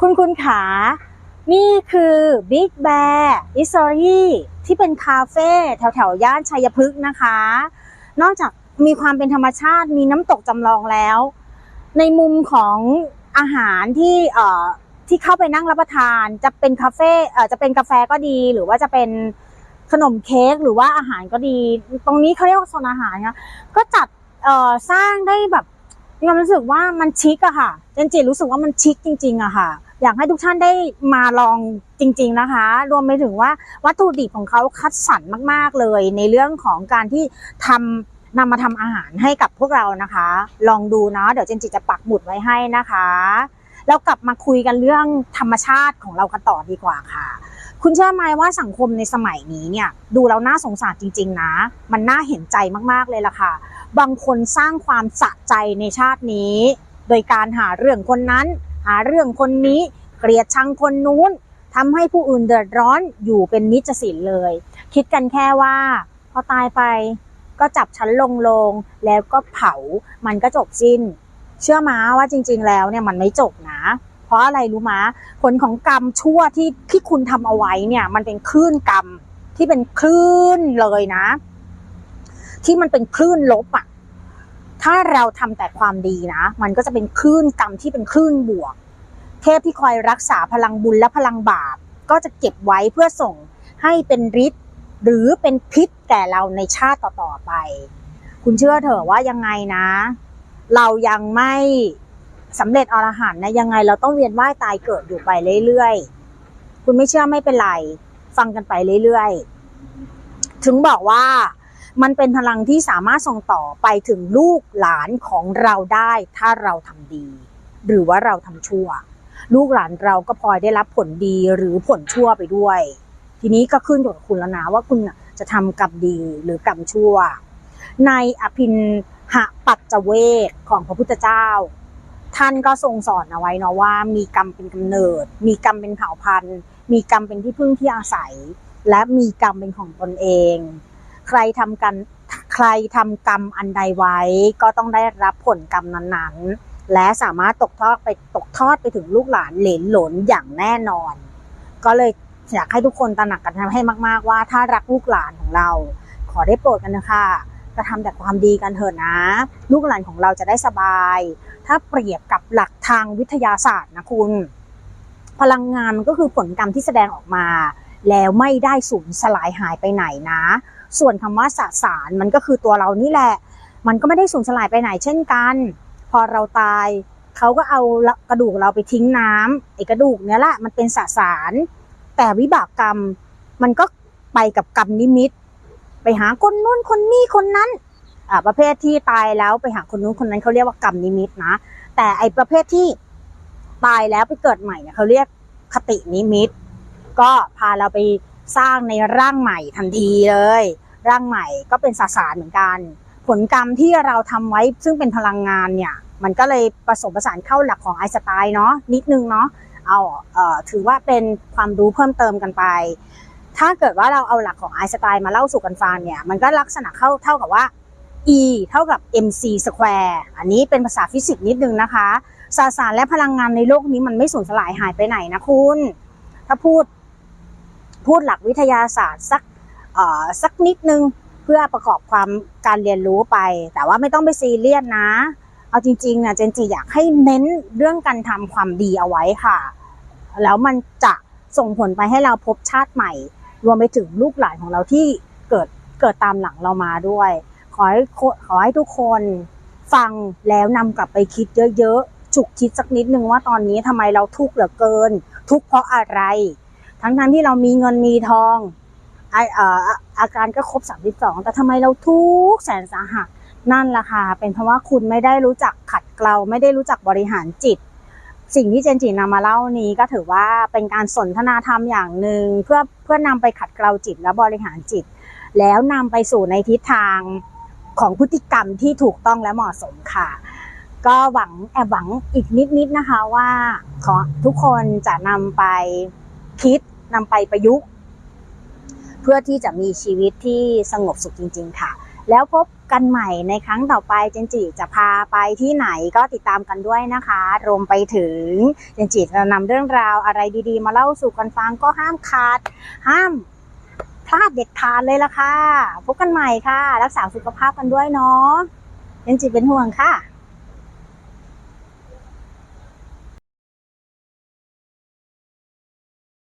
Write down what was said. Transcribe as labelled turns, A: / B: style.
A: คุณคุณขา นี่คือ Big Bear i s t o r y ที่เป็นคาเฟ่แถวแถวๆย่านชัยพฤกษ์นะคะ นอกจากมีความเป็นธรรมชาติมีน้ำตกจำลองแล้ว ในมุมของอาหารที่เอ่อที่เข้าไปนั่งรับประทาน จะเป็นคาเฟ่เอ่อจะเป็นกาแฟก็ดีหรือว่าจะเป็นขนมเค้กหรือว่าอาหารก็ดี ตรงนี้เขาเรียกว่าโซนอาหารนะก็จัดเอ่อสร้างได้แบบมีความรู้สึกว่ามันชิคอะค่ะเจนจิรู้สึกว่ามันชิคจริงๆอะค่ะ อยากให้ทุกท่านได้มาลองจริง ๆนะคะ รวมไปถึงว่าวัตถุดิบของเขาคัดสรรมาก ๆเลย ในเรื่องของการที่ทำนำมาทำอาหารให้กับพวกเรานะคะ ลองดูเนาะเดี๋ยวเจนจิจะปักหมุดไว้ให้นะคะแล้วกลับมาคุยกันเรื่องธรรมชาติของเรากันต่อดีกว่าค่ะ คุณเชื่อไหมว่าสังคมในสมัยนี้เนี่ย ดูแล้วน่าสงสารจริง ๆ นะ มันน่าเห็นใจมากๆเลยล่ะค่ะ บางคนสร้างความสะใจในชาตินี้ โดยการหาเรื่องคนนั้น หาเรื่องคนนี้ เกลียดชังคนนู้นทำให้ผู้อื่นเดือดร้อนอยู่เป็นนิจสินเลย คิดกันแค่ว่า พอตายไปก็จับฉันลงลงแล้วก็เผามันก็จบสิ้น เชื่อมาว่าจริง ๆ แล้วเนี่ยมันไม่จบนะ เพราะอะไรรู้มาผลของกรรมชั่วที่ที่คุณทำเอาไว้เนี่ย มันเป็นคลื่นกรรมที่เป็นคลื่นเลยนะ ที่มันเป็นคลื่นลบอะถ้าเราทำแต่ความดีนะ มันก็จะเป็นคลื่นกรรมที่เป็นคลื่นบวก เทพที่คอยรักษาพลังบุญและพลังบาป ก็จะเก็บไว้เพื่อส่งให้เป็นฤทธิ์หรือเป็นพิษแก่เราในชาติต่อๆไป คุณเชื่อเถอะว่ายังไงนะ เรายังไม่สำเร็จอรหันต์นะยังไงเราต้องเวียนว่ายตายเกิดอยู่ไปเรื่อยๆ คุณไม่เชื่อไม่เป็นไรฟังกันไปเรื่อยๆ ถึงบอกว่ามันเป็นพลังที่สามารถส่งต่อไปถึงลูกหลานของเราได้ ถ้าเราทำดี หรือว่าเราทำชั่ว ลูกหลานเราก็พลอยได้รับผลดีหรือผลชั่วไปด้วย ทีนี้ก็ขึ้นอยู่กับคุณแล้วนะว่าคุณจะทำกรรมดีหรือกรรมชั่ว ในอภินหะปัจจเวกของพระพุทธเจ้า ท่านก็ทรงสอนเอาไว้เนาะว่า มีกรรมเป็นกำเนิด มีกรรมเป็นเผ่าพันธุ์ มีกรรมเป็นที่พึ่งที่อาศัย และมีกรรมเป็นของตนเอง ใครทำกันใครทำกรรมอันใดไว้ก็ต้องได้รับผลกรรมนั้นๆ และสามารถตกทอดไปตกทอดไปถึงลูกหลานเหลนหลนอย่างแน่นอน ก็เลยอยากให้ทุกคนตระหนักกันให้มาก ๆ ว่าถ้ารักลูกหลานของเรา ขอได้โปรดกันนะคะกระทำแต่ความดีกันเถอะนะ ลูกหลานของเราจะได้สบาย ถ้าเปรียบกับหลักทางวิทยาศาสตร์นะคุณ พลังงานมันก็คือผลกรรมที่แสดงออกมา แล้วไม่ได้สูญสลายหายไปไหนนะ ส่วนคำว่าสสารมันก็คือตัวเรานี่แหละ มันก็ไม่ได้สูญสลายไปไหนเช่นกัน พอเราตายเขาก็เอากระดูกเราไปทิ้งน้ำไอ้กระดูกเนี้ยแหละมันเป็นสสาร แต่วิบากกรรมมันก็ไปกับกรรมนิมิต ไปหาคนนู้นคนนี้คนนั้นอ่าประเภทที่ตายแล้วไปหาคนนู้นคนนั้นเขาเรียกว่ากรรมนิมิตนะแต่ไอประเภทที่ตายแล้วไปเกิดใหม่เนี่ยเขาเรียกคตินิมิต ก็พาเราไปสร้างในร่างใหม่ทันทีเลย ร่างใหม่ก็เป็นสสารเหมือนกัน ผลกรรมที่เราทำไว้ซึ่งเป็นพลังงานเนี่ย มันก็เลยผสมผสานเข้าหลักของไอน์สไตน์เนาะนิดนึงเนาะเอาเอ่อถือว่าเป็นความรู้เพิ่มเติมกันไป ถ้าเกิดว่าเราเอาหลักของไอน์สไตน์มาเล่าสู่กันฟังเนี่ย มันก็ลักษณะเข้าเท่ากับว่า E เท่ากับ mc square อันนี้เป็นภาษาฟิสิกส์นิดนึงนะคะ สสารและพลังงานในโลกนี้มันไม่สูญสลายหายไปไหนนะคุณ ถ้าพูดพูดหลักวิทยาศาสตร์สักสักนิดนึง พื่อประกอบความการเรียนรู้ไป แต่ว่าไม่ต้องไปซีเรียสนะ เอาจริงๆนะเจนจีอยากให้เน้นเรื่องการทำความดีเอาไว้ค่ะ แล้วมันจะส่งผลไปให้เราพบชาติใหม่ รวมไปถึงลูกหลานของเราที่เกิดเกิดตามหลังเรามาด้วย ขอให้ขอให้ทุกคนฟังแล้วนำกลับไปคิดเยอะๆฉุกคิดสักนิดนึงว่าตอนนี้ทำไมเราทุกข์เหลือเกิน ทุกข์เพราะอะไร ทั้งๆที่เรามีเงินมีทอง ไอเอ่ออาการก็ครบ 32 แต่ทำไมเราทุกแสนสาหัสนั่นแหละค่ะเป็นเพราะว่าคุณไม่ได้รู้จักขัดเกลาไม่ได้รู้จักบริหารจิต สิ่งที่เจนจีนำมาเล่านี้ก็ถือว่าเป็นการสนทนาธรรมอย่างหนึ่งเพื่อเพื่อนำไปขัดเกลาจิตและบริหารจิต แล้วนำไปสู่ในทิศทางของพฤติกรรมที่ถูกต้องและเหมาะสมค่ะ ก็หวังแอบหวังอีกนิดๆนะคะว่าขอทุกคนจะนำไปคิดนำไปประยุกต์ เพื่อที่จะมีชีวิตที่สงบสุขจริง ๆ ค่ะ แล้วพบกันใหม่ในครั้งต่อไปเจนจิจะพาไปที่ไหนก็ติดตามกันด้วยนะคะ รวมไปถึงเจนจิจะนำเรื่องราวอะไรดีๆ มาเล่าสู่กันฟังก็ห้ามขาด ห้ามพลาดเด็ดขาดเลยล่ะค่ะ พบกันใหม่ค่ะ รักษาสุขภาพกันด้วยเนาะเจนจิเป็นห่วงค่ะ